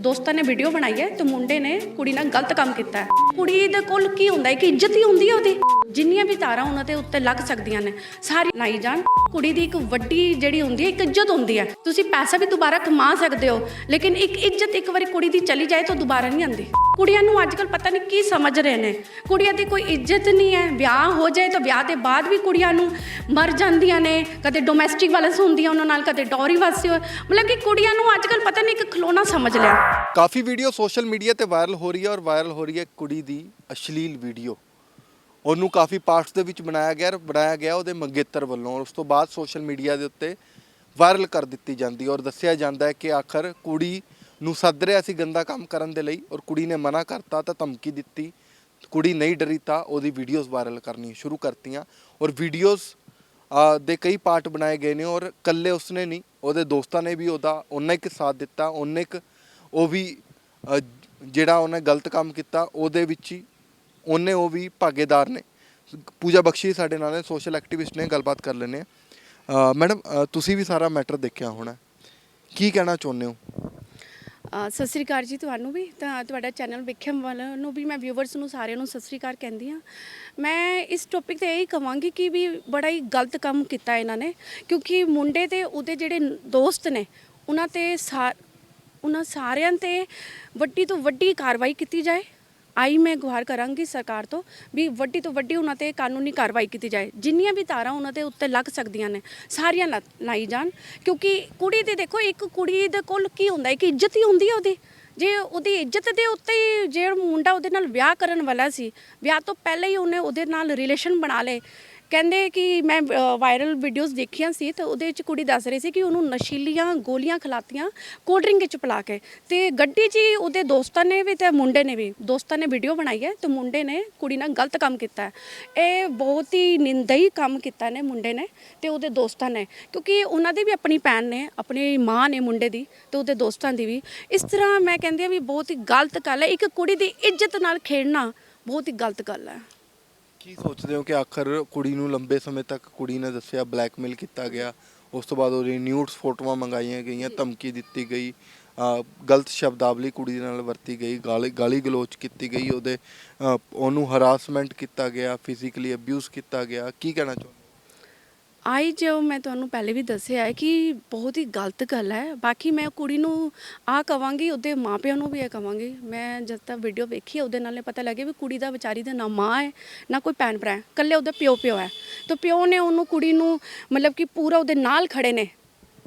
ਦੋਸਤਾਂ ਨੇ ਵੀਡੀਓ ਬਣਾਈ ਹੈ ਤੇ ਮੁੰਡੇ ਨੇ ਕੁੜੀ ਨਾਲ ਗਲਤ ਕੰਮ ਕੀਤਾ ਹੈ। ਕੁੜੀ ਦੇ ਕੋਲ ਕੀ ਹੁੰਦਾ ਹੈ? ਕਿ ਇੱਜ਼ਤ ਹੀ ਹੁੰਦੀ ਹੈ ਉਹਦੀ? ਜਿੰਨੀਆਂ ਵੀ ਤਾਰਾਂ ਉਹਨਾਂ ਦੇ ਉੱਤੇ ਲੱਗ ਸਕਦੀਆਂ ਨੇ, ਸਾਰੀ ਲਾਈ ਜਾਣ। ਕੁੜੀ ਦੀ ਇੱਕ ਵੱਡੀ ਜਿਹੜੀ ਹੁੰਦੀ ਹੈ, ਇੱਕ ਇੱਜ਼ਤ ਹੁੰਦੀ ਹੈ। ਤੁਸੀਂ ਪੈਸਾ ਵੀ ਦੁਬਾਰਾ ਕਮਾ ਸਕਦੇ ਹੋ, ਲੇਕਿਨ ਇੱਕ ਇੱਜ਼ਤ ਇੱਕ ਵਾਰੀ ਕੁੜੀ ਦੀ ਚਲੀ ਜਾਏ ਤਾਂ ਦੁਬਾਰਾ ਨਹੀਂ ਆਉਂਦੀ। ਕੁੜੀਆਂ ਨੂੰ ਅੱਜ ਕੱਲ ਪਤਾ ਨਹੀਂ ਕੀ ਸਮਝ ਰਹੇ ਨੇ। ਕੁੜੀਆਂ ਦੀ ਕੋਈ ਇੱਜ਼ਤ ਨਹੀਂ ਹੈ, ਵਿਆਹ ਹੋ ਜਾਏ ਤਾਂ ਵਿਆਹ ਦੇ ਬਾਅਦ ਵੀ ਕੁੜੀਆਂ ਨੂੰ ਮਰ ਜਾਂਦੀਆਂ ਨੇ। ਕਦੇ ਡੋਮੈਸਟਿਕ ਵਾਇਲੈਂਸ ਹੁੰਦੀ ਹੈ ਉਹਨਾਂ ਨਾਲ, ਕਦੇ ਡੌਰੀ ਵਾਸਤੇ ਹੋਏ। ਮਤਲਬ ਕਿ ਕੁੜੀਆਂ ਨੂੰ ਅੱਜ ਕੱਲ ਪਤਾ ਨਹੀਂ ਇੱਕ ਖਲੋਣਾ ਸਮਝ ਲਿਆ। ਕਾਫੀ ਵੀਡੀਓ ਸੋਸ਼ਲ ਮੀਡੀਆ ਤੇ ਵਾਇਰਲ ਹੋ ਰਹੀ ਹੈ ਔਰ ਵਾਇਰਲ ਹੋ ਰਹੀ ਹੈ ਕੁੜੀ ਦੀ ਅਸ਼ਲੀਲ ਵੀਡੀਓ ਉਹਨੂੰ ਕਾਫੀ ਪਾਰਟਸ ਦੇ ਵਿੱਚ ਬਣਾਇਆ ਗਿਆ ਔਰ ਬਣਾਇਆ ਗਿਆ ਉਹਦੇ ਮੰਗੇਤਰ ਵੱਲੋਂ। ਉਸ ਤੋਂ ਬਾਅਦ ਸੋਸ਼ਲ ਮੀਡੀਆ ਦੇ ਉੱਤੇ ਵਾਇਰਲ ਕਰ ਦਿੱਤੀ ਜਾਂਦੀ ਔਰ ਦੱਸਿਆ ਜਾਂਦਾ ਹੈ ਕਿ ਆਖਰ ਕੁੜੀ ਨੂੰ ਸੱਦ ਰਿਹਾ ਸੀ ਗੰਦਾ ਕੰਮ ਕਰਨ ਦੇ ਲਈ ਔਰ ਕੁੜੀ ਨੇ ਮਨਾ ਕਰਤਾ ਤਾਂ ਧਮਕੀ ਦਿੱਤੀ। ਕੁੜੀ ਨਹੀਂ ਡਰੀ ਤਾਂ ਉਹਦੀ ਵੀਡੀਓਜ਼ ਵਾਇਰਲ ਕਰਨੀ ਸ਼ੁਰੂ ਕਰਤੀਆਂ ਔਰ ਵੀਡੀਓਜ਼ ਦੇ ਕਈ ਪਾਰਟ ਬਣਾਏ ਗਏ ਨੇ ਔਰ ਕੱਲੇ ਉਸਨੇ ਨਹੀਂ, ਉਹਦੇ ਦੋਸਤਾਂ ਨੇ ਵੀ ਉਹਦਾ ਉਹਨਾਂ ਇੱਕ ਸਾਥ ਦਿੱਤਾ ਉਹਨੇ ਇੱਕ ਉਹ ਵੀ ਜਿਹੜਾ ਉਹਨੇ ਗਲਤ ਕੰਮ ਕੀਤਾ, ਉਹਦੇ ਵਿੱਚ ਹੀ ਉਹਨੇ ਉਹ ਵੀ ਭਾਗੇਦਾਰ ਨੇ। ਪੂਜਾ ਬਖਸ਼ੀ ਸਾਡੇ ਨਾਲ ਨੇ ਸੋਸ਼ਲ ਐਕਟਿਵਿਸਟ ਨੇ, ਗੱਲਬਾਤ ਕਰ ਲੈਂਦੇ ਆ ਮੈਡਮ ਤੁਸੀਂ ਵੀ ਸਾਰਾ ਮੈਟਰ ਦੇਖਿਆ ਹੋਣਾ। ਕੀ ਕਹਿਣਾ ਚਾਹੁੰਦੇ ਹੋ? ਸਤਿ ਸ੍ਰੀ ਅਕਾਲ ਜੀ ਤੁਹਾਨੂੰ ਵੀ। ਤਾਂ ਤੁਹਾਡਾ ਚੈਨਲ ਵੇਖਣ ਵਾਲਿਆਂ ਨੂੰ ਵੀ ਮੈਂ ਵਿਊਵਰਸ ਨੂੰ ਸਾਰਿਆਂ ਨੂੰ ਸਤਿ ਸ੍ਰੀ ਅਕਾਲ ਕਹਿੰਦੀ ਆ ਮੈਂ ਇਸ ਟੌਪਿਕ ਤੇ ਇਹੀ ਕਹਾਂਗੀ ਕਿ ਵੀ ਬੜਾ ਹੀ ਗਲਤ ਕੰਮ ਕੀਤਾ ਇਹਨਾਂ ਨੇ। ਕਿਉਂਕਿ ਮੁੰਡੇ ਤੇ ਉਹਦੇ ਜਿਹੜੇ ਦੋਸਤ ਨੇ, ਉਹਨਾਂ ਤੇ ਸਾ- ਉਹਨਾਂ ਸਾਰਿਆਂ ਤੇ ਵੱਡੀ ਤੋਂ ਵੱਡੀ ਕਾਰਵਾਈ ਕੀਤੀ ਜਾਏ। ਆਈ ਮੈਂ ਗੁਹਾਰ ਕਰਾਂਗੀ ਸਰਕਾਰ ਤੋਂ ਵੀ ਵੱਡੀ ਤੋਂ ਵੱਡੀ ਉਹਨਾਂ ਤੇ ਕਾਨੂੰਨੀ ਕਾਰਵਾਈ ਕੀਤੀ ਜਾਏ। ਜਿੰਨੀਆਂ ਵੀ ਤਾਰਾਂ ਉਹਨਾਂ ਦੇ ਉੱਤੇ ਲੱਗ ਸਕਦੀਆਂ ਨੇ, ਸਾਰੀਆਂ ਲਾ- ਲਾਈ ਜਾਣ। ਕਿਉਂਕਿ ਕੁੜੀ ਦੇ ਦੇਖੋ, ਇੱਕ ਕੁੜੀ ਦੇ ਕੋਲ ਕੀ ਹੁੰਦਾ ਹੈ ਕਿ ਇੱਜ਼ਤ ਹੀ ਹੁੰਦੀ ਹੈ ਉਹਦੀ। ਜੇ ਉਹਦੀ ਇੱਜ਼ਤ ਦੇ ਉੱਤੇ ਹੀ ਜਿਹੜਾ ਮੁੰਡਾ ਉਹਦੇ ਨਾਲ ਵਿਆਹ ਕਰਨ ਵਾਲਾ ਸੀ, ਵਿਆਹ ਤੋਂ ਪਹਿਲਾਂ ਹੀ ਉਹਨੇ ਉਹਦੇ ਨਾਲ ਰਿਲੇਸ਼ਨ ਬਣਾ ਲਏ। ਕਹਿੰਦੇ ਕਿ ਮੈਂ ਵਾਇਰਲ ਵੀਡੀਓਜ਼ ਦੇਖੀਆਂ ਸੀ ਤੇ ਉਹਦੇ ਵਿੱਚ ਕੁੜੀ ਦੱਸ ਰਹੀ ਸੀ ਕਿ ਉਹਨੂੰ ਨਸ਼ੀਲੀਆਂ ਗੋਲੀਆਂ ਖਿਲਾਤੀਆਂ ਕੋਲਡ ਡਰਿੰਕ ਵਿੱਚ ਪਿਲਾ ਕੇ। ਤੇ ਗੱਡੀ 'ਚ ਹੀ ਉਹਦੇ ਦੋਸਤਾਂ ਨੇ ਵੀ ਤੇ ਮੁੰਡੇ ਨੇ ਵੀ, ਦੋਸਤਾਂ ਨੇ ਵੀਡੀਓ ਬਣਾਈ ਹੈ ਤੇ ਮੁੰਡੇ ਨੇ ਕੁੜੀ ਨਾਲ ਗਲਤ ਕੰਮ ਕੀਤਾ ਹੈ। ਇਹ ਬਹੁਤ ਹੀ ਨਿੰਦਈ ਕੰਮ ਕੀਤਾ ਨੇ ਮੁੰਡੇ ਨੇ ਤੇ ਉਹਦੇ ਦੋਸਤਾਂ ਨੇ। ਕਿਉਂਕਿ ਉਹਨਾਂ ਦੀ ਵੀ ਆਪਣੀ ਭੈਣ ਨੇ, ਆਪਣੀ ਮਾਂ ਨੇ ਮੁੰਡੇ ਦੀ ਤੇ ਉਹਦੇ ਦੋਸਤਾਂ ਦੀ ਵੀ। ਇਸ ਤਰ੍ਹਾਂ ਮੈਂ ਕਹਿੰਦੀ ਆ ਵੀ ਬਹੁਤ ਹੀ ਗਲਤ ਗੱਲ ਹੈ। ਇੱਕ ਕੁੜੀ ਦੀ ਇੱਜ਼ਤ ਨਾਲ ਖੇਡਣਾ ਬਹੁਤ ਹੀ ਗਲਤ ਗੱਲ ਹੈ। ਕੀ ਸੋਚਦੇ ਹੋ ਕਿ ਆਖਰ ਕੁੜੀ ਨੂੰ ਲੰਬੇ ਸਮੇਂ ਤੱਕ ਕੁੜੀ ਨੇ ਦੱਸਿਆ ਬਲੈਕਮੇਲ ਕੀਤਾ ਗਿਆ? ਉਸ ਤੋਂ ਬਾਅਦ ਉਹਦੀ ਨਿਊਡਸ ਫੋਟੋਆਂ ਮੰਗਾਈਆਂ ਗਈਆਂ ਧਮਕੀ ਦਿੱਤੀ ਗਈ ਅ, ਗਲਤ ਸ਼ਬਦਾਵਲੀ ਕੁੜੀ ਦੇ ਨਾਲ ਵਰਤੀ ਗਈ ਗਾਲੀ ਗਾਲੀ ਗਲੋਚ ਕੀਤੀ ਗਈ ਉਹਦੇ ਅ, ਉਹਨੂੰ ਹਰਾਸਮੈਂਟ ਕੀਤਾ ਗਿਆ ਫਿਜ਼ੀਕਲੀ ਅਬਿਊਜ਼ ਕੀਤਾ ਗਿਆ। ਕੀ ਕਹਿਣਾ ਚਾਹੁੰਦੇ ਆਈ ਜੋ ਮੈਂ ਤੁਹਾਨੂੰ ਪਹਿਲੇ ਵੀ ਦੱਸਿਆ ਹੈ ਕਿ ਬਹੁਤ ਹੀ ਗਲਤ ਗੱਲ ਹੈ। ਬਾਕੀ ਮੈਂ ਕੁੜੀ ਨੂੰ ਆ ਕਵਾਂਗੀ, ਉਹਦੇ ਮਾਪਿਆਂ ਨੂੰ ਵੀ ਇਹ ਕਵਾਂਗੀ। ਮੈਂ ਜਦ ਤੱਕ ਵੀਡੀਓ ਵੇਖੀ ਉਹਦੇ ਨਾਲ ਇਹ ਪਤਾ ਲੱਗਿਆ ਵੀ ਕੁੜੀ ਦਾ ਵਿਚਾਰੀ ਦਾ ਨਾ ਮਾਂ ਹੈ, ਨਾ ਕੋਈ ਭੈਣ ਭਰਾ ਹੈ। ਇਕੱਲੇ ਉਹਦਾ ਪਿਓ ਪਿਓ ਹੈ। ਤਾਂ ਪਿਓ ਨੇ ਉਹਨੂੰ ਕੁੜੀ ਨੂੰ ਮਤਲਬ ਕਿ ਪੂਰਾ ਉਹਦੇ ਨਾਲ ਖੜੇ ਨੇ।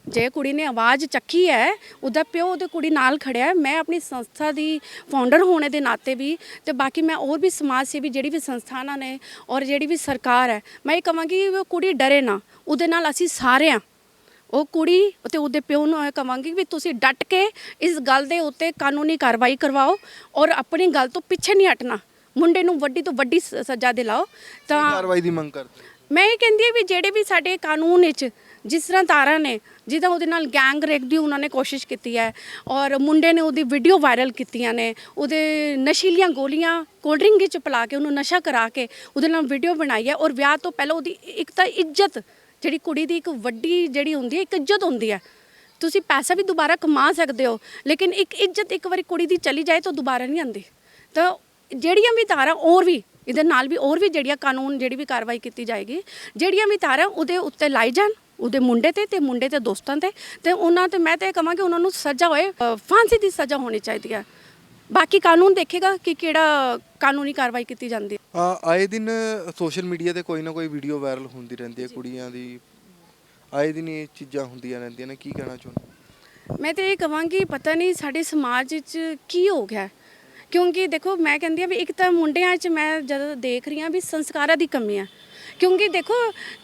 ਜੇ ਕੁੜੀ ਨੇ ਆਵਾਜ਼ ਚੱਕੀ ਹੈ, ਉਹਦਾ ਪਿਓ ਉਹਦੇ ਕੁੜੀ ਨਾਲ ਖੜਿਆ ਹੈ। ਮੈਂ ਆਪਣੀ ਸੰਸਥਾ ਦੀ ਫਾਊਂਡਰ ਹੋਣੇ ਦੇ ਨਾਤੇ ਵੀ ਤੇ ਬਾਕੀ ਮੈਂ ਹੋਰ ਵੀ ਸਮਾਜ ਸੇਵੀ ਜਿਹੜੀ ਵੀ ਸੰਸਥਾਨਾਂ ਨੇ ਔਰ ਜਿਹੜੀ ਵੀ ਸਰਕਾਰ ਹੈ, ਮੈਂ ਇਹ ਕਹਾਂਗੀ ਉਹ ਕੁੜੀ ਡਰੇ ਨਾ। ਉਹਦੇ ਨਾਲ ਅਸੀਂ ਸਾਰੇ ਆ ਉਹ ਕੁੜੀ ਤੇ ਉਹਦੇ ਪਿਓ ਨੂੰ ਇਹ ਕਹਾਂਗੀ ਵੀ ਤੁਸੀਂ ਡਟ ਕੇ ਇਸ ਗੱਲ ਦੇ ਉੱਤੇ ਕਾਨੂੰਨੀ ਕਾਰਵਾਈ ਕਰਵਾਓ ਔਰ ਆਪਣੀ ਗੱਲ ਤੋਂ ਪਿੱਛੇ ਨਹੀਂ ਹਟਣਾ। ਮੁੰਡੇ ਨੂੰ ਵੱਡੀ ਤੋਂ ਵੱਡੀ ਸ- ਸਜ਼ਾ ਦਿਲਾਓ ਤਾਂ ਕਾਰਵਾਈ ਦੀ ਮੰਗ ਕਰਦੇ ਹੋ? ਮੈਂ ਇਹ ਕਹਿੰਦੀ ਹਾਂ ਵੀ ਜਿਹੜੇ ਵੀ ਸਾਡੇ ਕਾਨੂੰਨ ਵਿੱਚ ਜਿਸ ਤਰ੍ਹਾਂ ਤਾਰਾਂ ਨੇ ਜਿਹਦਾ ਉਹਦੇ ਨਾਲ ਗੈਂਗ ਰੇਪ ਦੀ ਉਹਨਾਂ ਨੇ ਕੋਸ਼ਿਸ਼ ਕੀਤੀ ਹੈ ਔਰ ਮੁੰਡੇ ਨੇ ਉਹਦੀ ਵੀਡੀਓ ਵਾਇਰਲ ਕੀਤੀਆਂ ਨੇ ਉਹਦੇ ਨਸ਼ੀਲੀਆਂ ਗੋਲੀਆਂ ਕੋਲਡ ਡਰਿੰਕ ਵਿੱਚ ਪਿਲਾ ਕੇ ਉਹਨੂੰ ਨਸ਼ਾ ਕਰਾ ਕੇ ਉਹਦੇ ਨਾਲ ਵੀਡੀਓ ਬਣਾਈ ਹੈ ਔਰ ਵਿਆਹ ਤੋਂ ਪਹਿਲਾਂ ਉਹਦੀ ਇੱਕ ਤਾਂ ਇੱਜ਼ਤ ਜਿਹੜੀ ਕੁੜੀ ਦੀ ਇੱਕ ਵੱਡੀ ਜਿਹੜੀ ਹੁੰਦੀ ਹੈ ਇੱਕ ਇੱਜ਼ਤ ਹੁੰਦੀ ਹੈ ਤੁਸੀਂ ਪੈਸਾ ਵੀ ਦੁਬਾਰਾ ਕਮਾ ਸਕਦੇ ਹੋ ਲੇਕਿਨ ਇੱਕ ਇੱਜ਼ਤ ਇੱਕ ਵਾਰੀ ਕੁੜੀ ਦੀ ਚਲੀ ਜਾਏ ਤਾਂ ਦੁਬਾਰਾ ਨਹੀਂ ਆਉਂਦੀ ਤਾਂ ਜਿਹੜੀਆਂ ਵੀ ਤਾਰਾਂ ਹੋਰ ਵੀ ਇਹਦੇ ਨਾਲ ਵੀ ਹੋਰ ਵੀ ਜਿਹੜੀਆਂ ਕਾਨੂੰਨ ਜਿਹੜੀ ਵੀ ਕਾਰਵਾਈ ਕੀਤੀ ਜਾਏਗੀ ਜਿਹੜੀਆਂ ਵੀ ਤਾਰਾਂ ਉਹਦੇ ਉੱਤੇ ਲਾਈ ਜਾਣ ਉਹਦੇ ਮੁੰਡੇ ਤੇ ਤੇ ਮੁੰਡੇ ਤੇ ਦੋਸਤਾਂ ਤੇ ਤੇ ਉਹਨਾਂ ਤੇ ਮੈਂ ਤੇ ਇਹ ਕਹਾਂਗੀ ਉਹਨਾਂ ਨੂੰ ਸਜ਼ਾ ਹੋਏ ਫਾਂਸੀ ਦੀ ਸਜ਼ਾ ਹੋਣੀ ਚਾਹੀਦੀ ਹੈ ਬਾਕੀ ਕਾਨੂੰਨ ਦੇਖੇਗਾ ਕਿ ਕਿਹੜਾ ਕਾਨੂੰਨੀ ਕਾਰਵਾਈ ਕੀਤੀ ਜਾਂਦੀ ਹੈ ਆਏ ਦਿਨ ਸੋਸ਼ਲ ਮੀਡੀਆ ਤੇ ਕੋਈ ਨਾ ਕੋਈ ਵੀਡੀਓ ਵਾਇਰਲ ਹੁੰਦੀ ਰਹਿੰਦੀ ਹੈ ਕੁੜੀਆਂ ਦੀ ਆਏ ਦਿਨ ਇਹ ਚੀਜ਼ਾਂ ਹੁੰਦੀਆਂ ਰਹਿੰਦੀਆਂ ਨੇ ਕੀ ਕਹਿਣਾ ਚਾਹੁੰਦੇ? ਮੈਂ ਤੇ ਇਹ ਕਵਾਂਗੀ ਪਤਾ ਨਹੀਂ ਸਾਡੇ ਸਮਾਜ ਵਿੱਚ ਕੀ ਹੋ ਗਿਆ। ਕਿਉਂਕਿ ਦੇਖੋ, ਮੈਂ ਕਹਿੰਦੀ ਆ ਵੀ ਇੱਕ ਤਾਂ ਮੁੰਡਿਆਂ 'ਚ ਮੈਂ ਜਦੋਂ ਦੇਖ ਰਹੀ ਹਾਂ ਵੀ ਸੰਸਕਾਰਾਂ ਦੀ ਕਮੀ ਆ। ਕਿਉਂਕਿ ਦੇਖੋ,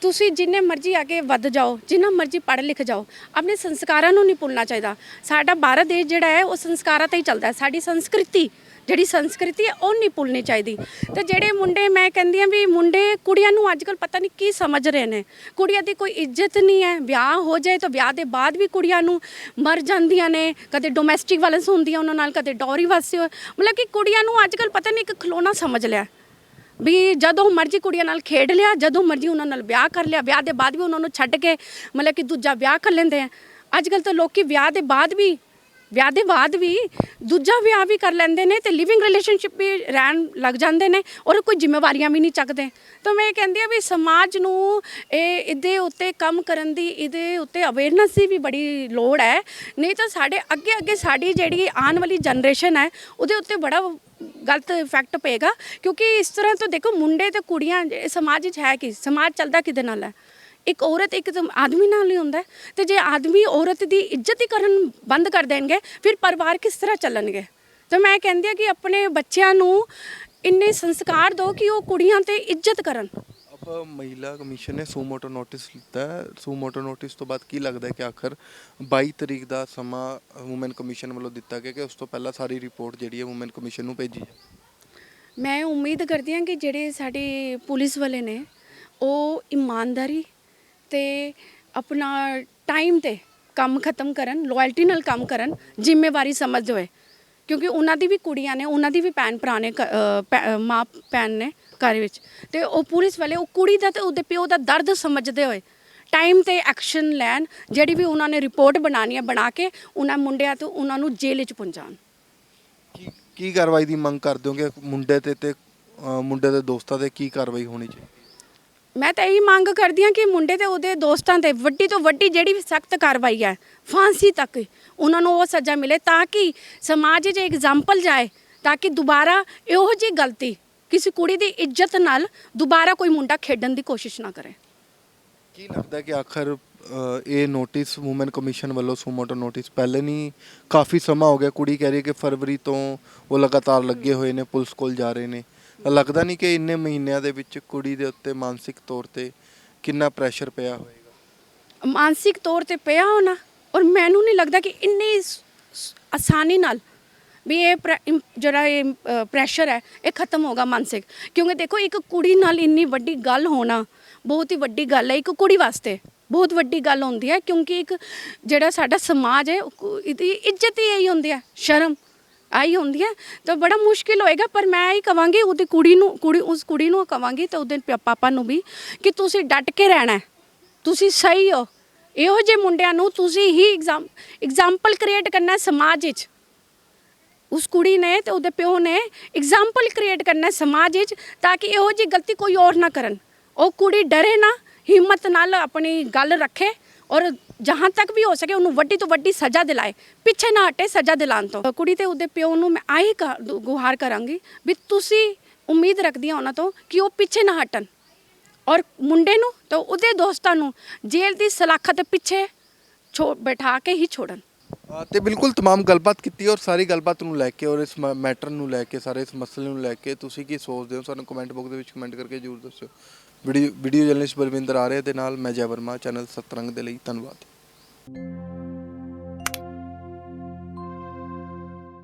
ਤੁਸੀਂ ਜਿੰਨੇ ਮਰਜ਼ੀ ਅੱਗੇ ਵੱਧ ਜਾਓ, ਜਿੰਨਾ ਮਰਜ਼ੀ ਪੜ੍ਹ ਲਿਖ ਜਾਓ, ਆਪਣੇ ਸੰਸਕਾਰਾਂ ਨੂੰ ਨਹੀਂ ਭੁੱਲਣਾ ਚਾਹੀਦਾ। ਸਾਡਾ ਭਾਰਤ ਦੇਸ਼ ਜਿਹੜਾ ਹੈ, ਉਹ ਸੰਸਕਾਰਾਂ ਤੇ ਹੀ ਚੱਲਦਾ ਹੈ। ਸਾਡੀ ਸੰਸਕ੍ਰਿਤੀ ਜਿਹੜੀ ਸੰਸਕ੍ਰਿਤੀ ਹੈ, ਉਹ ਨਹੀਂ ਭੁੱਲਣੀ ਚਾਹੀਦੀ। ਤੇ ਜਿਹੜੇ ਮੁੰਡੇ, ਮੈਂ ਕਹਿੰਦੀ ਆ ਵੀ ਮੁੰਡੇ ਕੁੜੀਆਂ ਨੂੰ ਅੱਜ ਕੱਲ ਪਤਾ ਨਹੀਂ ਕੀ ਸਮਝ ਰਹੇ ਨੇ। ਕੁੜੀਆਂ ਦੀ ਕੋਈ ਇੱਜ਼ਤ ਨਹੀਂ ਹੈ, ਵਿਆਹ ਹੋ ਜਾਏ ਤਾਂ ਵਿਆਹ ਦੇ ਬਾਅਦ ਵੀ ਕੁੜੀਆਂ ਨੂੰ ਮਰ ਜਾਂਦੀਆਂ ਨੇ। ਕਦੇ ਡੋਮੈਸਟਿਕ ਵਾਇਲੈਂਸ ਹੁੰਦੀ ਹੈ ਉਹਨਾਂ ਨਾਲ, ਕਦੇ ਡੌਰੀ ਵਾਸਤੇ ਮਤਲਬ ਕਿ ਕੁੜੀਆਂ ਨੂੰ ਅੱਜ ਕੱਲ ਪਤਾ ਨਹੀਂ ਇੱਕ ਖਲੋਣਾ ਸਮਝ ਲਿਆ। ਵੀ ਜਦੋਂ ਮਰਜ਼ੀ ਕੁੜੀਆਂ ਨਾਲ ਖੇਡ ਲਿਆ, ਜਦੋਂ ਮਰਜ਼ੀ ਉਹਨਾਂ ਨਾਲ ਵਿਆਹ ਕਰ ਲਿਆ, ਵਿਆਹ ਦੇ ਬਾਅਦ ਵੀ ਉਹਨਾਂ ਨੂੰ ਛੱਡ ਕੇ ਮਤਲਬ ਕਿ ਦੂਜਾ ਵਿਆਹ ਕਰ ਲੈਂਦੇ ਆ। ਅੱਜ ਕੱਲ ਤਾਂ ਲੋਕੀ ਵਿਆਹ ਦੇ ਬਾਅਦ ਵੀ ਵਿਆਹ ਦੇ ਬਾਅਦ ਵੀ ਦੂਜਾ ਵਿਆਹ ਵੀ ਕਰ ਲੈਂਦੇ ਨੇ ਤੇ ਲਿਵਿੰਗ ਰਿਲੇਸ਼ਨਸ਼ਿਪ ਵੀ ਰਹਿਣ ਲੱਗ ਜਾਂਦੇ ਨੇ ਔਰ ਕੋਈ ਜ਼ਿੰਮੇਵਾਰੀਆਂ ਵੀ ਨਹੀਂ ਚੱਕਦੇ। ਤਾਂ ਮੈਂ ਇਹ ਕਹਿੰਦੀ ਆ ਵੀ ਸਮਾਜ ਨੂੰ ਇਹ ਇਹਦੇ ਉੱਤੇ ਕੰਮ ਕਰਨ ਦੀ ਇਹਦੇ ਉੱਤੇ ਅਵੇਅਰਨੈਸ ਦੀ ਵੀ ਬੜੀ ਲੋੜ ਹੈ। ਨਹੀਂ ਤਾਂ ਸਾਡੇ ਅੱਗੇ ਅੱਗੇ ਸਾਡੀ ਜਿਹੜੀ ਆਉਣ ਵਾਲੀ ਜਨਰੇਸ਼ਨ ਹੈ, ਉਹਦੇ ਉੱਤੇ ਬੜਾ ਗਲਤ ਇਫੈਕਟ ਪਏਗਾ। ਕਿਉਂਕਿ ਇਸ ਤਰ੍ਹਾਂ ਤੋਂ ਦੇਖੋ ਮੁੰਡੇ ਤੇ ਕੁੜੀਆਂ ਸਮਾਜ 'ਚ ਹੈ ਕੀ? ਸਮਾਜ ਚੱਲਦਾ ਕਿਹਦੇ ਨਾਲ ਹੈ? ਇੱਕ ਔਰਤ ਇੱਕ ਆਦਮੀ ਨਾਲ ਨਹੀਂ ਹੁੰਦਾ ਹੈ ਤੇ ਜੇ ਆਦਮੀ ਔਰਤ ਦੀ ਇੱਜ਼ਤ ਹੀ ਕਰਨ ਬੰਦ ਕਰ ਦੇਣਗੇ ਫਿਰ ਪਰਿਵਾਰ ਕਿਸ ਤਰ੍ਹਾਂ ਚੱਲਣਗੇ? ਤਾਂ ਮੈਂ ਕਹਿੰਦੀ ਆ ਕਿ ਆਪਣੇ ਬੱਚਿਆਂ ਨੂੰ ਇੰਨੇ ਸੰਸਕਾਰ ਦਿਓ ਕਿ ਉਹ ਕੁੜੀਆਂ ਤੇ ਇੱਜ਼ਤ ਕਰਨ। ਅਬ ਮਹਿਲਾ ਕਮਿਸ਼ਨ ਨੇ ਸੂ ਮੋਟਰ ਨੋਟਿਸ ਲਿੱਤਾ ਹੈ। ਸੂ ਮੋਟਰ ਨੋਟਿਸ ਤੋਂ ਬਾਅਦ ਕੀ ਲੱਗਦਾ ਹੈ ਕਿ ਆਖਰ 22 ਤਰੀਕ ਦਾ ਸਮਾਂ ਔਮਨ ਕਮਿਸ਼ਨ ਵੱਲੋਂ ਦਿੱਤਾ ਗਿਆ ਕਿ ਉਸ ਤੋਂ ਪਹਿਲਾਂ ਸਾਰੀ ਰਿਪੋਰਟ ਜਿਹੜੀ ਹੈ ਔਮਨ ਕਮਿਸ਼ਨ ਨੂੰ ਭੇਜੀ ਹੈ ਮੈਂ ਉਮੀਦ ਕਰਦੀ ਹਾਂ ਕਿ ਜਿਹੜੇ ਸਾਡੇ ਪੁਲਿਸ ਵਾਲੇ ਨੇ ਉਹ ਇਮਾਨਦਾਰੀ ਤੇ ਆਪਣਾ ਟਾਈਮ ਤੇ ਕੰਮ ਖਤਮ ਕਰਨ ਲਾਇਲਟੀ ਨਾਲ ਕੰਮ ਕਰਨ ਜ਼ਿੰਮੇਵਾਰੀ ਸਮਝਦੇ ਹੋਏ। ਕਿਉਂਕਿ ਉਹਨਾਂ ਦੀ ਵੀ ਕੁੜੀਆਂ ਨੇ ਉਹਨਾਂ ਦੀ ਵੀ ਭੈਣ ਭਰਾ ਨੇ ਘ- ਅਹ ਭੈ- ਮਾਂ ਭੈਣ ਨੇ ਘਰ ਵਿੱਚ। ਤੇ ਉਹ ਪੁਲਿਸ ਵਾਲੇ ਉਹ ਕੁੜੀ ਦਾ ਤੇ ਉਹਦੇ ਪਿਓ ਦਾ ਦਰਦ ਸਮਝਦੇ ਹੋਏ ਟਾਈਮ ਤੇ ਐਕਸ਼ਨ ਲੈਣ ਜਿਹੜੀ ਵੀ ਉਹਨਾਂ ਨੇ ਰਿਪੋਰਟ ਬਣਾਉਣੀ ਹੈ ਬਣਾ ਕੇ ਉਹਨਾਂ ਮੁੰਡਿਆਂ ਤੋਂ ਉਹਨਾਂ ਨੂੰ ਜੇਲ੍ਹ ਵਿੱਚ ਪਹੁੰਚਾਉਣ। ਕੀ ਕੀ ਕਾਰਵਾਈ ਦੀ ਮੰਗ ਕਰਦੇ ਹੋ ਮੁੰਡੇ ਤੇ ਤੇ ਅ, ਮੁੰਡੇ ਦੇ ਦੋਸਤਾਂ ਤੇ ਕੀ ਕਾਰਵਾਈ ਹੋਣੀ ਚਾਹੀਦੀ? ਮੈਂ ਤਾਂ ਇਹੀ ਮੰਗ ਕਰਦੀ ਹਾਂ ਕਿ ਮੁੰਡੇ ਤੇ ਉਹਦੇ ਦੋਸਤਾਂ ਤੇ ਵੱਡੀ ਤੋਂ ਵੱਡੀ ਜਿਹੜੀ ਵੀ ਸਖਤ ਕਾਰਵਾਈ ਹੈ ਫਾਂਸੀ ਤੱਕ ਉਹਨਾਂ ਨੂੰ ਉਹ ਸਜ਼ਾ ਮਿਲੇ ਤਾਂ ਕਿ ਸਮਾਜ 'ਚ ਐਗਜ਼ਾਮਪਲ ਜਾਏ ਤਾਂ ਕਿ ਦੁਬਾਰਾ ਇਹੋ ਜਿਹੀ ਗਲਤੀ ਕਿਸੇ ਕੁੜੀ ਦੀ ਇੱਜ਼ਤ ਨਾਲ ਦੁਬਾਰਾ ਕੋਈ ਮੁੰਡਾ ਖੇਡਣ ਦੀ ਕੋਸ਼ਿਸ਼ ਨਾ ਕਰੇ। ਕੀ ਲੱਗਦਾ ਕਿ ਆਖਰ ਅ, ਇਹ ਨੋਟਿਸ ਔਮਨ ਕਮਿਸ਼ਨ ਵੱਲੋਂ ਸੁਮੋਟੋ ਨੋਟਿਸ ਪਹਿਲੇ ਨਹੀਂ ਕਾਫੀ ਸਮਾਂ ਹੋ ਗਿਆ। ਕੁੜੀ ਕਹਿ ਰਹੀ ਹੈ ਕਿ ਫਰਵਰੀ ਤੋਂ ਉਹ ਲਗਾਤਾਰ ਲੱਗੇ ਹੋਏ ਨੇ ਪੁਲਿਸ ਕੋਲ ਜਾ ਰਹੇ ਨੇ। ਲੱਗਦਾ ਨਹੀਂ ਕਿ ਇੰਨੇ ਮਹੀਨਿਆਂ ਦੇ ਵਿੱਚ ਕੁੜੀ ਦੇ ਉੱਤੇ ਮਾਨਸਿਕ ਤੌਰ ਤੇ ਕਿੰਨਾ ਪ੍ਰੈਸ਼ਰ ਪਿਆ ਹੋਏਗਾ ਮਾਨਸਿਕ ਤੌਰ ਤੇ ਪਿਆ ਹੋਣਾ। ਔਰ ਮੈਨੂੰ ਨਹੀਂ ਲੱਗਦਾ ਕਿ ਇੰਨੀ ਸ- ਸ- ਆਸਾਨੀ ਨਾਲ ਵੀ ਇਹ ਪ੍ਰੈ- ਇਮ- ਜਿਹੜਾ ਇਹ ਪ੍ਰੈਸ਼ਰ ਹੈ, ਇਹ ਖਤਮ ਹੋਗਾ ਮਾਨਸਿਕ। ਕਿਉਂਕਿ ਦੇਖੋ, ਇੱਕ ਕੁੜੀ ਨਾਲ ਇੰਨੀ ਵੱਡੀ ਗੱਲ ਹੋਣਾ ਬਹੁਤ ਹੀ ਵੱਡੀ ਗੱਲ ਹੈ, ਇੱਕ ਕੁੜੀ ਵਾਸਤੇ ਬਹੁਤ ਵੱਡੀ ਗੱਲ ਹੁੰਦੀ ਹੈ। ਕਿਉਂਕਿ ਇੱਕ ਜਿਹੜਾ ਸਾਡਾ ਸਮਾਜ ਹੈ, ਉਹ ਕੁ- ਇਹਦੀ ਇੱਜ਼ਤ ਹੀ ਇਹੀ ਹੁੰਦੀ ਹੈ, ਸ਼ਰਮ। ਆਈ ਹੁੰਦੀ ਹੈ, ਤਾਂ ਬੜਾ ਮੁਸ਼ਕਿਲ ਹੋਏਗਾ, ਪਰ ਮੈਂ ਇਹ ਕਵਾਂਗੀ ਉਹਦੀ ਕੁੜੀ ਨੂੰ, ਕੁੜੀ, ਉਸ ਕੁੜੀ ਨੂੰ ਕਵਾਂਗੀ ਤੇ ਉਹਦੇ ਪ- ਪਾਪਾ ਨੂੰ ਵੀ ਕਿ ਤੁਸੀਂ ਡਟ ਕੇ ਰਹਿਣਾ ਹੈ। ਤੁਸੀਂ ਸਹੀ ਹੋ। ਇਹੋ ਜਿਹੇ ਮੁੰਡਿਆਂ ਨੂੰ ਤੁਸੀਂ ਹੀ ਐਗਜ਼ਾਮ ਐਗਜ਼ਾਮਪਲ ਕ੍ਰੀਏਟ ਕਰਨਾ ਹੈ ਸਮਾਜ ਵਿੱਚ। ਉਸ ਕੁੜੀ ਨੇ ਤੇ ਉਹਦੇ ਪਿਓ ਨੇ ਐਗਜ਼ਾਮਪਲ ਕ੍ਰੀਏਟ ਕਰਨਾ ਹੈ ਸਮਾਜ ਵਿੱਚ ਤਾਂ ਕਿ ਇਹੋ ਜਿਹੀ ਗਲਤੀ ਕੋਈ ਹੋਰ ਨਾ ਕਰਨ। ਉਹ ਕੁੜੀ ਡਰੇ ਨਾ, ਹਿੰਮਤ ਨਾਲ ਆਪਣੀ ਗੱਲ ਰੱਖੇ। ਔਰ ਜਹਾਂ ਤੱਕ ਵੀ ਹੋ ਸਕੇ ਉਹਨੂੰ ਵੱਡੀ ਤੋਂ ਵੱਡੀ ਸਜ਼ਾ ਦਿਲਾਏ ਪਿੱਛੇ ਨਾ ਹਟੇ ਸਜ਼ਾ ਦਿਲਾਉਣ ਤੋਂ ਕੁੜੀ ਤੇ ਉਹਦੇ ਪਿਓ ਨੂੰ ਮੈਂ ਆਹੀ ਕ- ਗੁਹਾਰ ਕਰਾਂਗੀ ਵੀ ਤੁਸੀਂ ਉਮੀਦ ਰੱਖਦੀ ਹਾਂ ਉਹਨਾਂ ਤੋਂ ਕਿ ਉਹ ਪਿੱਛੇ ਨਾ ਹਟਣ ਔਰ ਮੁੰਡੇ ਨੂੰ ਤਾਂ ਉਹਦੇ ਦੋਸਤਾਂ ਨੂੰ ਜੇਲ੍ਹ ਦੀ ਸਲਾਖਤ ਪਿੱਛੇ ਛੋ ਬਿਠਾ ਕੇ ਹੀ ਛੋੜਨ ਅ, ਤੇ ਬਿਲਕੁਲ तमाम ਗੱਲਬਾਤ ਕੀਤੀ ਔਰ ਸਾਰੀ ਗੱਲਬਾਤ ਨੂੰ ਲੈ ਕੇ ਔਰ ਇਸ ਮੈਟਰ ਨੂੰ ਲੈ ਕੇ ਸਾਰੇ ਇਸ ਮਸਲੇ ਨੂੰ ਲੈ ਕੇ ਤੁਸੀਂ ਕੀ ਸੋਚਦੇ ਹੋ ਸਾਨੂੰ ਕਮੈਂਟ ਬਾਕਸ ਦੇ ਵਿੱਚ ਕਮੈਂਟ ਕਰਕੇ ਜਰੂਰ ਦੱਸਿਓ ਵੀਡੀਓ ਵੀਡੀਓ ਜਰਨਲਿਸਟ ਬਲਵਿੰਦਰ ਆਰੇ ਦੇ ਨਾਲ ਮੈਂ ਜੈ ਵਰਮਾ, ਚੈਨਲ ਸਤਰੰਗ ਦੇ ਲਈ ਧੰਨਵਾਦ।